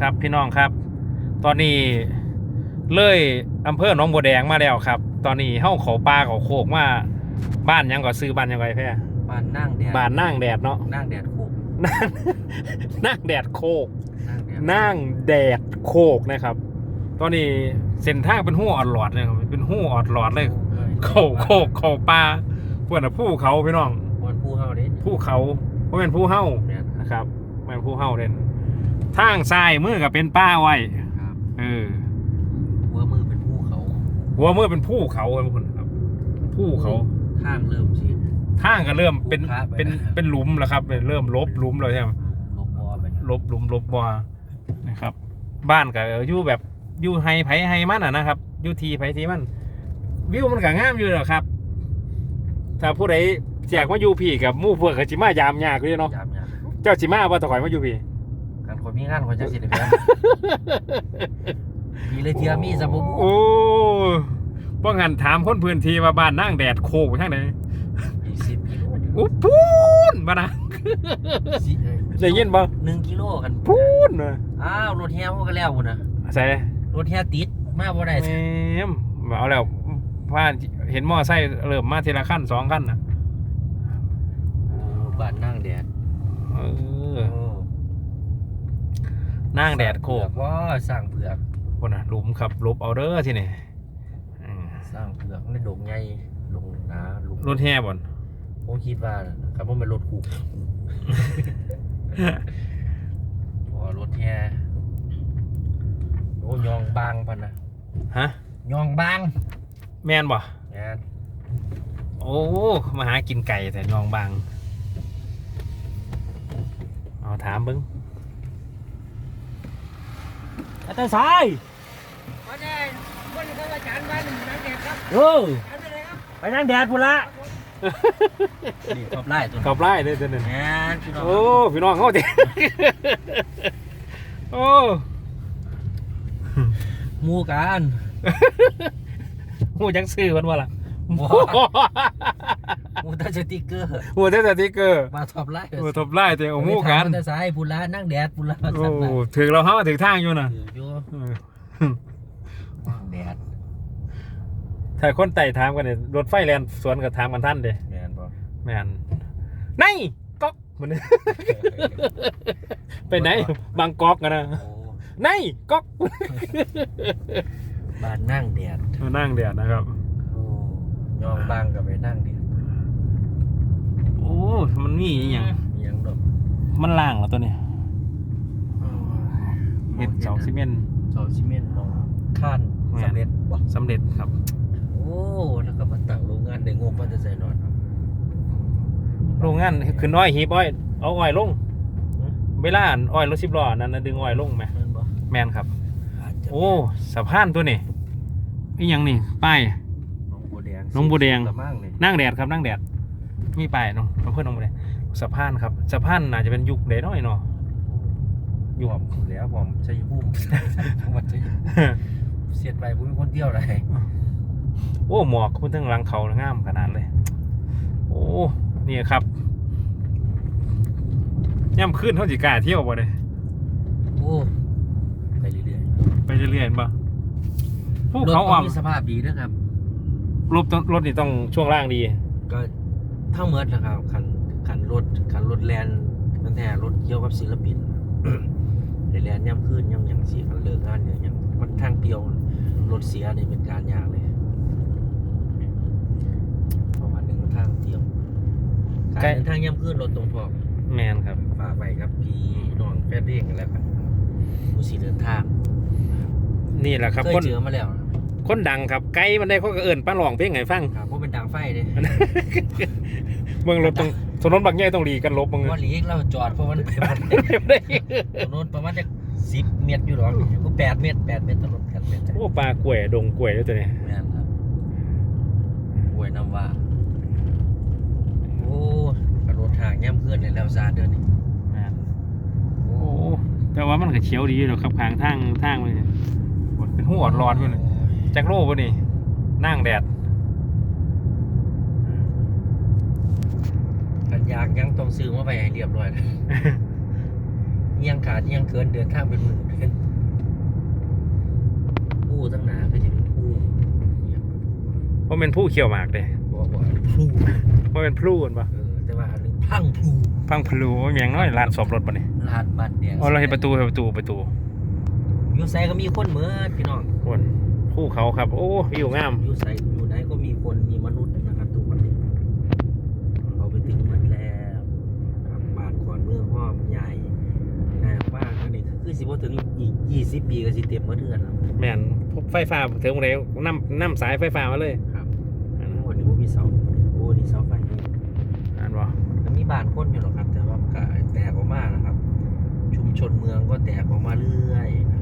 ครับพี่น้องครับ ตอนนี้เลยอำเภอหนองบัวแดงมาแล้วครับ ตอนนี้เฮาเขาปลาเขาโคกมาบ้านหยังก็ซื้อบ้านหยังไงแพ่บ้านนั่งแดดบ้านนั่งแดดเนาะนั่งแดดโคกนั่งนั่งแดดโคกนั่งแดดนั่งแดดโคกนะครับ ตอนนี้เส้นทางเป็นหู้ออดหลอดเลยครับเป็นหู้ออดหลอดเลยเขาโคกเขาปลาพวกน่ะภูเขาพี่น้องบนภูเขาเด้ภูเขาเพราะเป็นภูเฮาเนี่ยนะครับแม่นภูเฮาเด่น ทางซ้ายมือก็เป็นป้าไว้ครับเออ หัวมือเป็นภูเขาหัวมือเป็นภูเขาครับทุกคนครับภูเขาทางเริ่มสิ ทางก็เริ่มเป็นภูเขาไป เป็นเป็นหลุมแล้วครับ เริ่มลบหลุมแล้วใช่ไหมลบบอไปลบหลุมลบบ่อนะครับ บ้านก็อยู่แบบอยู่ไฮไผไฮมันอะนะครับอยู่ทีไผทีมันวิวมันก็งามอยู่หรอกครับ ถ้าผู้ใดแจกมาอยู่พี่กับหมู่พวกก็สิมายามยากเลยเนาะยามยามเจ้าสิมาบ่ตะข่อยมาอยู่พี่ การคนมีงานคนจะสิได้เพียงมีเลยเทียมีสมบูโอ้ป้องหันถามคนพื้นที่ว่าบ้านนั่งแดดโคกไปทางไหนอีกสิบกิโลโอ้พูนมานะสิเอ้ได้ยินบ่หนึ่งกิโลกันพูนนะอ้าวรถแฮพวกกันแล้วพุ่นนะใส่รถแฮติดมาบ่ได้แหมเอาแล้วผ่านเห็นมอไซค์เริ่มมาทีละขั้นสองขั้นนะโอ้บ้านนั่งแดดเออโอ้ นั่งแดดโคกว่าสร้างเผือกคนน่ะหลุมครับหลบเอาเด้อที่นี่อืมสร้างเผือกในดงใหญ่ลงนาลุงรถแห่บ่นผมคิดว่าครับว่าเป็นรถคูพอรถแฮโอ้ยองบางพันนะฮะยองบาง แมนบ่งานโอ้มาหากินไก่แต่ยองบางเอาถามเบิ้ง อาจารย์สายวันนี้วันนี้อาจารย์บ้านนั่งแดดครับโอ้อาจารย์อะไรครับไปนั่งแดดพุ่นละนี่ขอบไล่ตัวกับไล่เลยเดี๋ยวนี้งานพี่น้องโอ้พี่น้องเขาเด็โอ้หมูกันหูจังซื้อมันว่าล่ะบ่ห มูตาสติกเกอร์หูแต่สติ๊กเกอร์มาทอบไล่หูทบไล่แต่โอ้หมูกันอาจาสายพุละนั่งแดดพุละโอ้ถึงเราเข้ามาถึงทางอยู่น่ะถือยู่เออนั่งแดดถ้าคนไต่ถามกันเนี่ยรถไฟแลนสวนกับถามกันท่านเด้แมนบ่แม่นไหนก๊อกมันไปไหนบางก๊อกกันนะโอ้ไหนก๊อกบ้านนั่งแดดมานั่งเดียดนะครับ ยองบางก็ไปนั่งแดดโอ้ มันนี่อหย่างมีหยังดอกมันล่างแล้วตัวเนี้ยเห็ดเสาซีเมนต์ เสาซีเมนต์มองข้านแม่น สำเร็จบ่สำเร็จครับ โอ้แล้วก็มาตั้งโรงงานได้งบมาจะใส่นอนครับโรงงานขึ้นอ้อยหีบอ้อย เอาอ้อยลง เวลาอันอ้อยรถสิบล้อนั่นนะดึงอ้อยลงไหมแม่นบ่แมนครับ อาจจะโอ้สะพานตัวนี้อีหยังนี่ป้าย หนองบัวแดงหนองบัวแดงกระมั่งนี่นั่งแดดครับนั่งแดด มีป้ายเนาะอำเภอหนองบัวแดงสะพานครับสะพานน่าจะเป็นยุคเดน้อยเนาะอยู่ผมแล้วผมชัยภูมิจังหวัดชัยภูมิเสียดไปผมเป็นคนเที่ยวไรโอ้หมอกคุณทั้งหลังเขางามขนาดเลย โอ้นี่ครับย่ำขึ้นเท่าสิกล้าเที่ยวบ่เลยโอ้ไปเรื่อยไปเรื่อยๆบ่ภูๆรถเขาต้อ่อองมมีสภาพดีนะครับ รถต้องรถนี่ต้องช่วงล่างดี ก็ทั้งเมดนะครับคันคันรถคันรถแลนมันแท้รถเกี่ยวกับศิลปินได้แลนย่ำขึ้นย่ำหยังสีคันเลิกงานเนี่ยยังมันทางเดียวรถเสียนี่เป็นการยากเลยเพราะว่าหนึ่งมันทางเดียวการใกล้ เดินทางย่ำขึ้นรถตรงพร้อม แมนครับ ฝากไปครับพี่น้องแฟนเพลงกันแล้วกันผู้สีเดินทางนี่แหละครับเคยคนเจอมาแล้วนะ คนดังครับไกลมันได้เขาก็เอิญป้าหลองเพลงไงฟังครับเพราะเป็นดังไฟเลยเมืองรถตรงถนนบางแย่ต้องหลีกันลบมึงว่าหลีกเราจอดเพราะมันไปมันไม่ได้ถนนประมาณจะสิบเมตรอยู่หรอกก็แปดเมตรแปดเมตรถนนแปดเมตรโอ้ปลากล้วยดงกล้วยด้วยตัวนี้แม่นครับป่วยน้ำว่าโอ้กระโดดทางย่ำเพื่อนเลยแล้วซาเดินนี่แม่นโอ้โอ้แต่ว่ามันก็เขียวดีอยู่หรอกครับทางทางทางมันเป็นหัวร้อนอยู่เลย จักโลบ่นี่นั่งแดดกันยางยังต้องซื้อมาไปให้เรียบร้อยนะเอียงขาดเอียงเกินเดินทางเป็นหมื่นเดินผู้ตั้งหนาก็จะเป็นผู้เนี่ยเพราะเป็นผู้เขียวหมากเลยบอกว่าผู้เพราะเป็นพลูกันปะเออแต่ว่าอันหนึงพังผู้พังพลูว่าอย่างน้อยลานสอบรถปะเนี่ยลาดบ้านแดงอ๋อเราเห็นประตูเห็นประตูประตูอยู่ไซก็มีคนเหมือนพี่น้องคน ภูเขาครับ โอ้วิวงาม อยู่ไซอยู่ไหนก็มีคนมีมนุษย์นะครับทุกวันนี้เขาไปถึงหมันแล้วครับบ้านขอนเมืองห้อมใหญ่นะบ้านอันนี้คือสิบ่ถึงอีกยี่สิบปีก็สิเต็มเมื่อเดือนแล้วแม่นพบไฟฟ้าถึงไหนนำนำสายไฟฟ้ามาเลยครับอันโอ้นี่บ่มีเสาโอ้นี่เสาไฟนี่อันบ่มันมีบ้านคนอยู่หรอกครับ แต่ว่ามันก็แตกออกมานะครับ ชุมชนเมืองก็แตกออกมาเรื่อยนะครั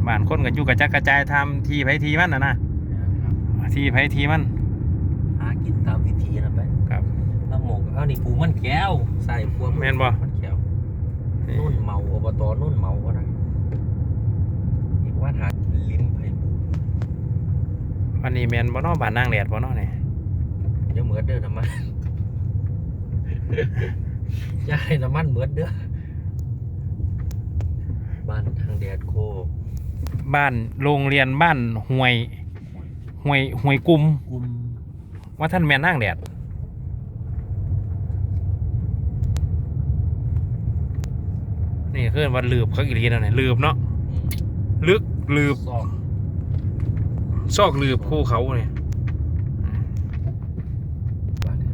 บบนบ้านคนก็อยู่กระจัดกระจายทำทีไผทีมันนะนะนะครับทีไผทีมัน หากินตามวิธีนะไปครับแล้วหมกเอานี่ปูมันแก้ว ใส่พวงแม่นบ่ มันแก้วนี่นุ่นเมาอบตนุ่นเมาก็ได้อีกว่าหาลิ้มไผ่บูวันนี้แมนบ่เนอบ้านนางแดดบ่เนอเนี่ยเดี๋ยวเหมือนเด้อน้ำมันอย่าให้น้ำมันเหมือนเด้อบ้านทางแดดโคก บ้านโรงเรียนบ้านห้วยห้วยห้วยกุมกุมว่าท่านแมนนางแดดนี่คือว่าลืบเขาอีหลีนะเนี่ยลืบเนาะอืมลึกลืบซอกซอกลืบภูเขาเนี่ยบ้านเนี่ย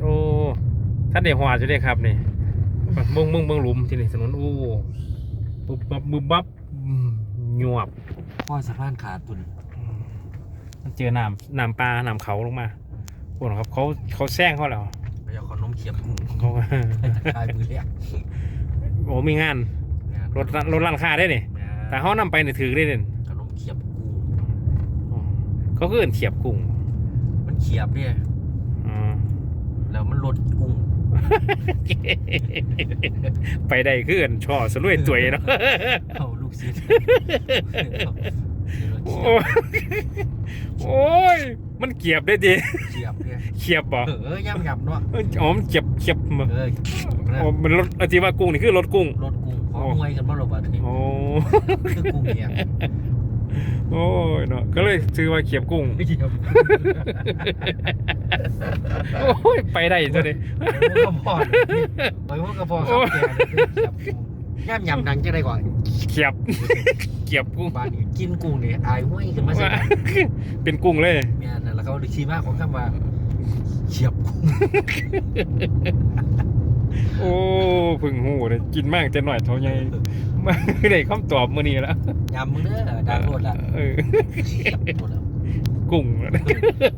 โอ้ท่านเดียวหัวจะได้ครับนี่เบิ้งเบิ้งเบิ้งหลุมที่นี่ถนนโอ้บุบบับบุบบับอืมห ยวบพ่อสะพานขาดตุนมันเจอน้ำน้ำปลาน้ำเขาลงมาพวกครับเขาเขาแซงเขาแล้วไปเอาขนมเขียบกุ้งเขาก็ให้ตะกายมือเรียกโอ้มีงานรถรถร้านค้าได้นี่แต่เขานำไปเนี่ยถือได้เด่นขนมเขียบกุ้งเขาคือเอินเขียบกุ้งมันเขียบเนี่ยอ๋อแล้วมันลดกุ้งไปได้คือเอินช่อสลุยตัวยเนาะ เอาลูกศิษย์โอ้ยโอ้ย มันเกียบได้ดิเขียบเนี่ยเขียบบ่เออย่ำยำเนาะอ๋อมันเกียบเขียบมาเอออ๋อมันรถอธิว่ากุ้งนี่คือรถกุ้งลดกุ้งขอมวยกันบ่หรอบัดนี้โอ้คือกุ้งเนี่ยโอ้ยเนาะก็เลยซื้อว่าเขียบกุ้งไม่เขียบโอ้ยไปได้ซะดิไปพวกกระพอดไปพวกกระพอดครับแกเขียบกุ้ง ย่ำยำดังจะได้ก่อนเขียบ เขียบกุ้งบ้านนี้กินกุ้งเนี่ยอายห้วยขึ้นมาสิว่าเป็นกุ้งเลยแม่นั่นแล้วเขาดึกชีมากของคำว่าเขียบกุ้งโอ้เพึ่งหูเลยกินมากจะหน่อยเท่าไงมาได้คำตอบมื้อนี้แล้วยำมึงเด้อดังโลดละเออเขียบโลดละกุ้ง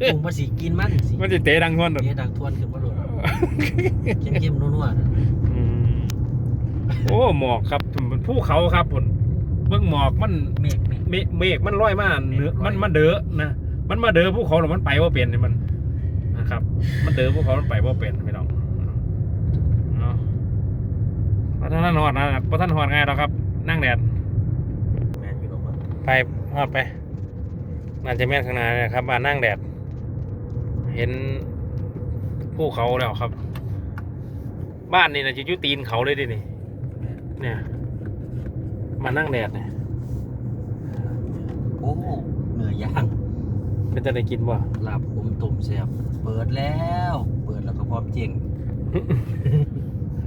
กุ้งมาสิกินมันสิมันจะเตะดังทวนเดี๋ยวดังทวนขึ้นมาโลดเข้มๆนัวๆนะอืม โอ้หมอกครับมันภูเขาครับผมเบื้องหมอกมันเมฆเมฆเมฆเมฆมันลอยมาเหนือมันมันเด้อนะมันมาเด้อภูเขาแล้วมันไปว่าเป็นนี่มันนะครับ มันเด้อภูเขามันไปว่าเป็นไม่ต้องเนาะพระท่านหอดนะพระท่านหอดไงหรอกครับ นั่งแดดแมนอยู่ลงมาไปหอดไปน่าจะแม่นข้างหน้าเนยครับบ้านนั่งแดด เห็นภูเขาแล้วครับ บ้านนี่นะจะอยู่ตีนเขาเลยดินี่ เนี่ย มานั่งแดดเนี่ยโอ้เหนื่อยย่างเป็นจะได้กินบ่ลาบผมตุ่มแซ่บเปิดแล้ว เปิดแล้วก็พร้อมเจง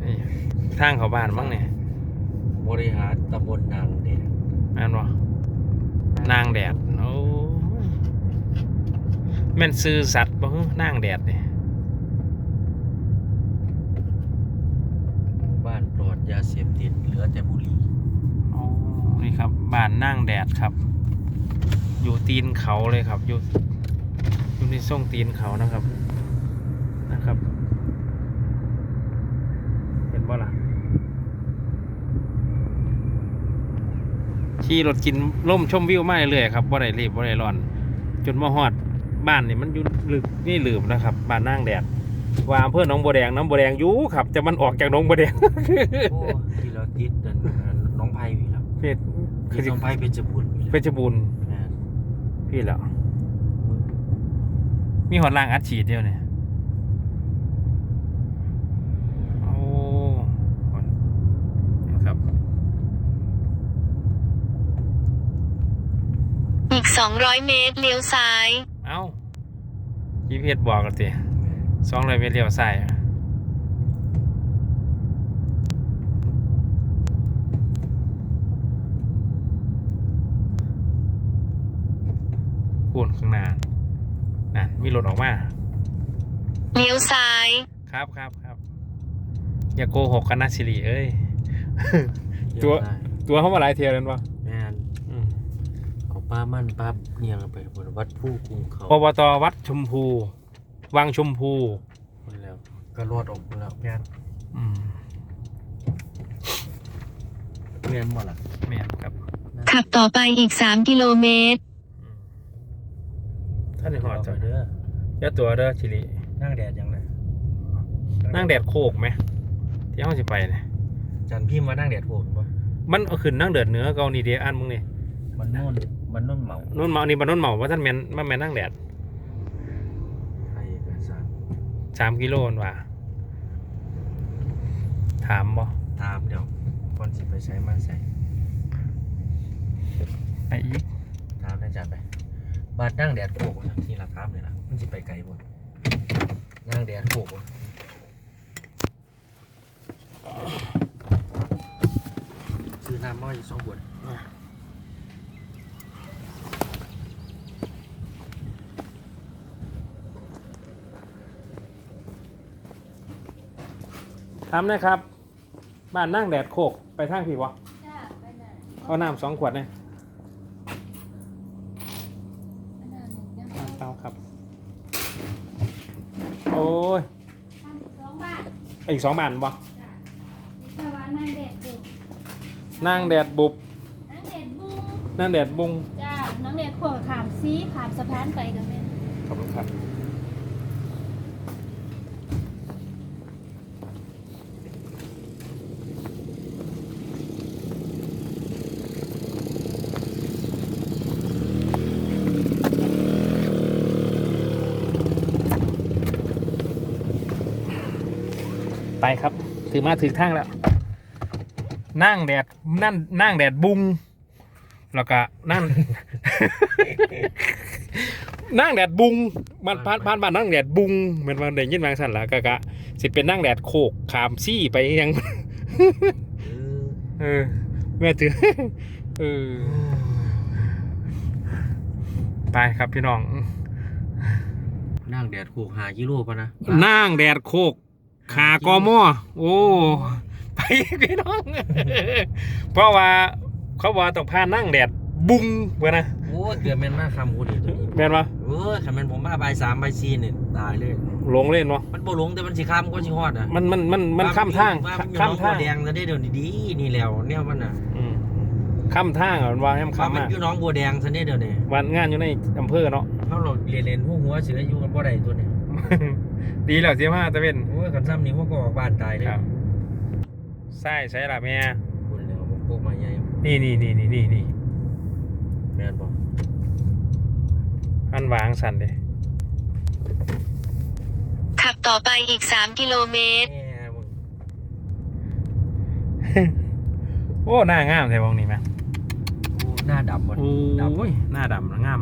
นี่ทางเขาบ้านบ้างเนี่ยบริหารตำบลนางแดงอ่านบ่นางแดดโอ้ยแม่นซื้อสัตว์บ่ฮึนางแดดเนี่ยหมู่บ้านปลอดยาเสพติดเห ลือแต่บุหรี่โอ้นี่ครับบ้านนางแดดครับ อยู่ตีนเขาเลยครับ อยู่อยู่ในช่งตีนเขานะครับนะครับเห็นบ่ล่ะขี่รถกินล่มชมวิวไมาเรื่อยครับบ่ได้รีบบ่ได้ร้อน จนมาฮอดบ้านนี่มันอยู่ลึกนี่ลืมนะครับ บ้านนางแดด ว่าอำเภอหนองบัวแดงน้ำบัวแดงอยู่ครับจะมันออกจากหนองบัวแดงที่เราติดนั่นน่ะน้องไพ่พี่ครับเพชรคือน้องไพ่เพชรบุญเพชรบุญพี่เหรอมีหอดล่างอัดฉีดเดียวเนี่ยโอ้ครับอีร้อยเมตรเลี้ยวซ้าย เอา้าพชรบอกกันสิ สองเลยเมตรเลี้ยวซ้ายอะพูนข้างหน้านั่นมีรถออกมาเลี้ยวซ้าย ครับครับครับอย่าโกหกกันนะสิริเอ้ย ตัวตัวเขามาหลายเทียร์แล้ววะแม่นเอาป้ามั่นป้าเนี่ยไปบนวัดผู้กรุงเขาอบตวัดชมพู วังชมพูหมดแล้วก็รอดออกหมดแล้วแม่นอืมแม่นหมดละแม่นครับขับต่อไปอีก 3 กิโลเมตรอืมท่านนี่หอดจจ้ะเด้ออย่าตัวเด้อสิรินั่งแดดยังไงนั่งแดดโคกไหมที่เขาจะไปเนี่ยจันพี่มานั่งแดดโผล่ปะมันเอาขึ้นนั่งเดือดเหนือเกานี่เดียอันมึงนี่มันโน่นมันโน่นเหมานุ่นเมานี่บันนุ่นเมาว่าท่านแมนมาแมนนั่งแดด ให้เอกสาร สามกิโลนว่ะถามบ่ตามเดี๋ยวก่อนสิไปใช้มาใส่ไอ้อีกตามได้จัดไปบาดนั่งแดดโผล่ที่ละครับเลยล่ะมันสิไปไกลบ่นั่งแดดโผล่ซื้อน้ำมาอีกสองขวด ถามนะครับ บ้านนั่งแดดโคกไปทางพี่วะเอาน้ำสองขวดเนี่ยเอาครับ โอ้ยสองบาทอีกสองบาทบ่สวรรค์นางเด็ดบุกนั่งแดดบุบนางเด็ดบุกนั่งแดดบุงจ้าน้องเด็ดขวดขามซีขามสะพานไปกันแม่ขอบคุณครับ ไปครับ ถือมาถือทางแล้ว นั่งแดดนั่นนั่งแดดบุงแล้วก็นั่งนั่งแดดบุงมันพานพานบ้านนั่งแดดบุงแมันมาได้ยินบางสั่นละกะกะสิเป็นนั่งแดดโคกขามซี่ไปยังเออเออแม่ถือเออไปครับพี่น้องนั่งแดดโขกหากิโลปะนะนั่งแดดโคก ขากอมอโอ้ไปพี่น้อง เพราะว่าเขาว่าต้องพานั่งแดดบุงเพื่อนะโอ้ยเกือบแม่นมากคำคนนี้ตัวนี้แม่นปะเออขันแม่นผมมาใบายสามใบายสี่เนี่ยตายเลยหลงเล่นเนาะมันบ่หลงแต่มันสิข้ามก็สิฮอดอะมันมันมันมันข้ามทางว่ามันอยู่ข้ามหนองบัทาวงแดงซะได้เดี๋ยวนี้ดีนี่แล้วเนี่ยมันน่ะอืมข้ามทางอะมันว่าให้มันว่าข้ามมันมาอยู่หน้องบัวแดงซะได้เดี๋ยวนี้วันงานอยู่ในอำเภอเนาะเขาเราเรียนเรียนหัวหัวเสืออยู่กันบ่ได้ตัวนี้ ดีแล้วเสียมาตะเวนโอ้ยขันซ้ำนี่พวกก็ออกบ้านตายเลยครับใช่ใช่ละแม่คุณแล้วผมโกมาใหญ่นี่นี่นี่นี่นี่นี่แม่นบ่อันวางสันเด้ขับต่อไปอีก3กิโลเมตรแม่มึงโอ้หน้างามแท้วงนี้ไหมโอ้หน้าดำบ่โอ้ยหน้าดำนะงาม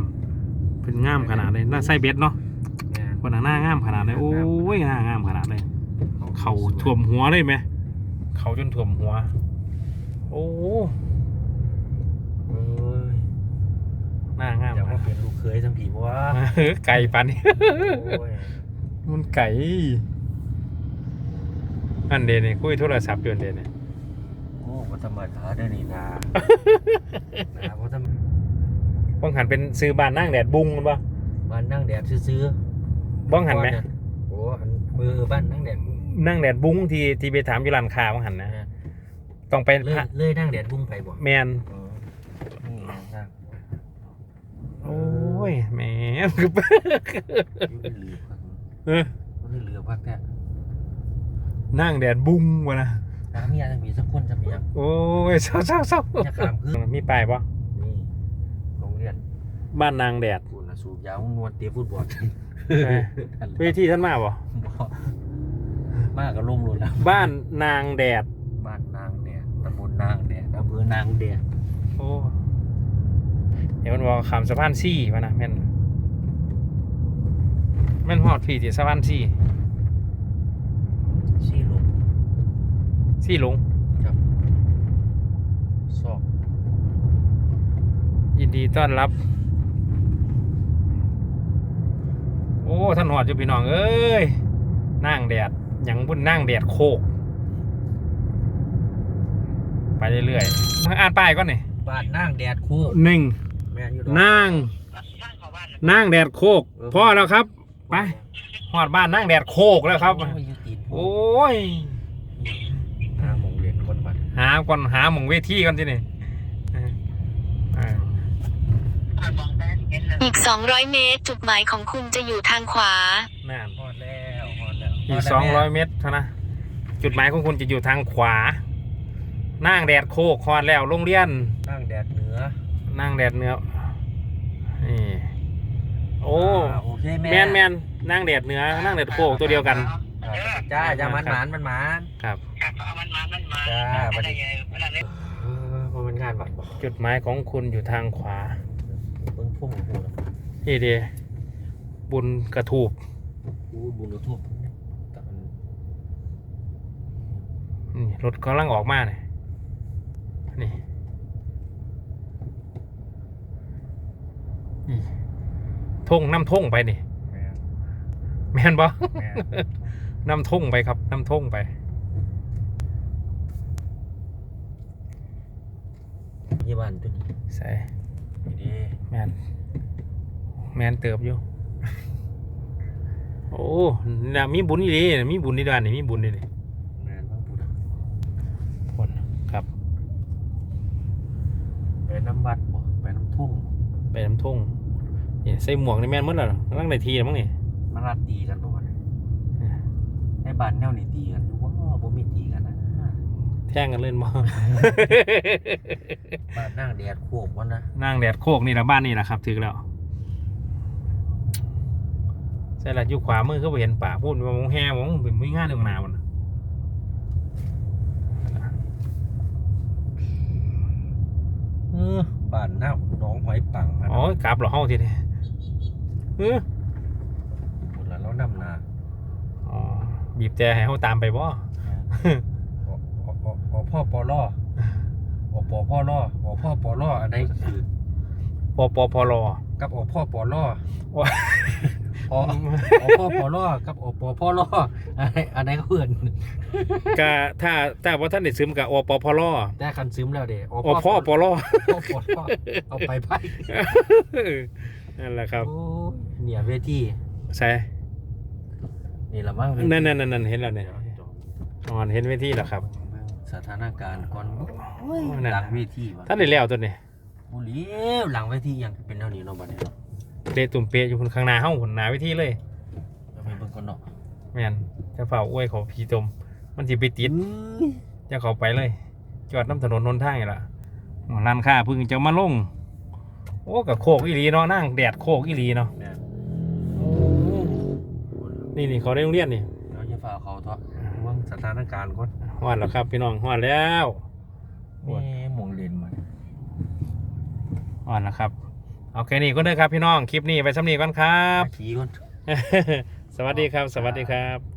เป็นงามขนาดเลยหน้าไส้เบ็ดเนาะแม่น คนหน้าหน้างามขนาดเลยโอ้ยหน้างามขนาดเลยเขาท่วมหัวเลยไหมเขาจนท่วมหัว โอ้เอ้ยหน้างามอยากขมานาดเป็นลูกเคยทั้งผีบ่วะเออไก่ปันนี่โอ้ยมันไก่อันเดนนี่คุยโทรศัพท์อยู่อันเดนนี่โอ้ก็ธรรมดาเด้อนี่นานาบ่ธรรมบ้องหันเป็นซื้อบ้านนั่งแดดบุ้งมันปะบ้านนั่งแดดซื่อๆ บ้องหันไหมโอ้อันเบอร์บ้านนั่งแดดนั่งแดดบุ้งที่ที่ไปถามอยู่ร้านค้าบ้องหันนะนะต้องไปเลยเลยนั่งแดดบุ้งไปบ่แมนอ๋อนี่นั่งโอ้ยแหมคืออยู่เป็นเหลือพักเออมันเป็นเหลือพักแท้นั่งแดดบุ้งวะนะน้ำมีอะไรมีสักคนจะมียังโอ้ยเศร้าเศร้าเศร้าอย่าขามขึ้นมีป้ายปะนี่โรงเรียนบ้านนางแดดกูนะสูบยาวนวดเตะฟุตบอล เออเวทีท่านมาปะบ่มากกับลมหลุดแล้วบ้านนางแดด บ้านนางแดดตำบลนางแดดอำเภอนางแดดโอ้เดี๋ยวมันบอกขามสะพานซี่วะนะแม่นแม่นฮอดพี่ที่สะพานซี่ซี่ลงซี่ลงครับซอกยินดีต้อนรับ โอ้ท่านหอดอยู่พี่น้องเอ้ยนั่งแดดหยังบุญนั่งแดดโคก ไปเรื่อยๆมาอ่านป้ายก่อนนี่บ้านนั่งแดดคู่หนึ่งแม่นอยู่ดอกนั่งนั่งแดดโคกเออพอแล้วครับไปหอดบ้านนั่งแดดโคกแล้วครับ โอ้ยอยู่ตีนโอ้โอ้ย หาหมองเรียนคนบัดหาก่อนหาหมองเวทีก่อนที่นี่เออเอออี ก 200 เมตร จุดหมายของคุณจะอยู่ทางขวานั่นฮอดแล้วฮอดแล้วอีกสองร้อยเมตรเท่านะจุดหมายของคุณจะอยู่ทางขวา นั่งแดดโคกคอนแล้วโรงเรียนนั่งแดดเหนือนั่งแดดเหนื้อนี่โอ้าโอเคแม่แมนแมนนั่งแดดเหนือนั่งแดดโคกตัวเดียวกันครับจ้าจ้ามันหมานมันหมานครับจ้าบัดนี้เออบ่แมันงานบัดบ่จุดหมายของคุณอยู่ทางขวา เบิ่งพุ่มของกู นะนี่เดียบุญกระถูกกูบุญรู้ทั่วแต่มันนี่รถกำลังออกมาเนี่ยนี่นี่ทงน้ำทงไปนี่แม่นแม่นบ่แม่นน้ำทงไปครับน้ำทงไปยี่บ้านตัวนี้ใส่นี่ดีแมน แมนเติบอยู่ โอ้น่ะมีบุญอีหลีมีบุญในด้านนี่มีบุญนี่นี่แม่นบ้างพูดอะคนครับ ไปน้ำวัดบ่ไปน้ำทุ่งไปน้ำทงนี่ใส่หมวกในแมนหมดแล้วกำลังในทีแล้วมั้งนี่มารัดตีกันบ่วะเนี่ยในบ้านแนวนี่ตีกันอยู่ว่าบ่มีตีกันนะแท่งกันเล่นบ่ บ้านนั่งแดดโคกวันนะนั่งแดดโคกนี่ละบ้านนี่แหละครับถึงแล้ว ใช่ละอยู่ขวามือเขาไปเห็นป่าพูดว่ามงแห่มงเป็นมืองานเรื่องนาวันน่ะเออบ้านหน้าหนองหอยปังนะอ๋อกลับเหรอเฮาทีนี้เออพูดแล้วเรานำนาอ๋อบีบแต่ให้เฮาตามไปบ่ออออพ่อปอล่ออปอพ่อล่ออพ่อปอล่ออันใดคือปปพลกับอพ่อปอล่อโอ้ยออพ่อปอล่อกับอปอพ่อล่ออันใดอันใดก็เพื่อนกะถ้าถ้าว่าท่านได้ซึมกับอปพลแต่คันซึมแล้วเด้ออพ่อปลพ่อปอล่อเอาไปไพ่นั่นแหละครับโอ้ยเนี่ยเวทีใช่นี่ละมั้งเวทีนั่นนั่นนั่นนั่นเห็นแล้วเนี่ยอ๋อเห็นเวทีแล้วครับ สถานการณ์ก่อนนั่นหลังเวทีวะท่านได้แล้วตัวนี้บุรีหลังเวทียังเป็นเท่านี้เนาะบัดนี้เนาะ เดตุ่มเปะอยู่คนข้างหน้าเฮ้าคนหน้าเวทีเลยเอาไปเบิ่งก่อนเนาะแม่นจะเฝ้าอวยเขาผีตม มันสิไปติดจะเขาไปเลย จอดน้ำถนนนนทางนี่ล่ะร้านค้าเพึ่งจะมาลง โอ้กับโคกอีหลีเนาะนั่งแดดโคกอีหลีเนาะเนี่ยโอ้นี่นี่เขาได้โรงเรียนนี่เราจะฝ่าเขาเถอะว่างสถานการณ์ก่อนฮอดแล้วครับพี่น้องฮอดแล้วมีหมองเลนมาฮอดแล้วครับ เอาแค่นี้ก็ได้อครับพี่น้อง คลิปนี้ไปสำนีก่อนครับ ขี่ก่อน สวัสดีครับ สวัสดีครับ